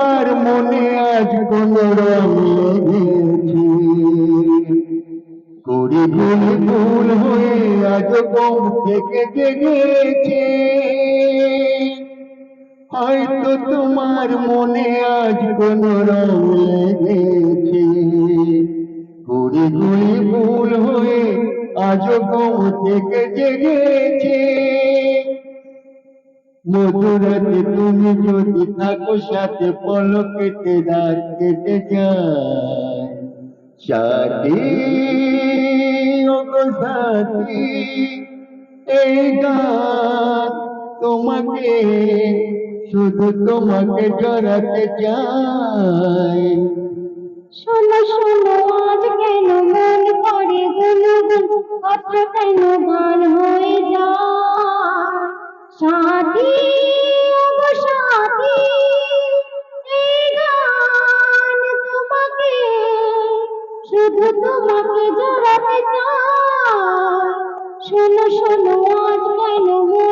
তোমার মনে আজ কোন রং করি ভুল ভুল হয়ে আজ কম থেকে জেগেছে। হয়তো তোমার মনে আজ কোন রং লেগেছে ঘুরে ঘুরে ভুল হয়ে আজ কম থেকে জেগেছে। মধুরাতে তুমি যদি থাকো, সাথে কেটে সাথী এই গান তোমাকে, শুধু তোমাকে জড়াতে চাই। শোনো শোনো, আজ কেন মন করে গুনগুন? কথা কেন গান শুধু তোমাকে জড়াতে চাই। শোনো শোনো আজ কেন কেন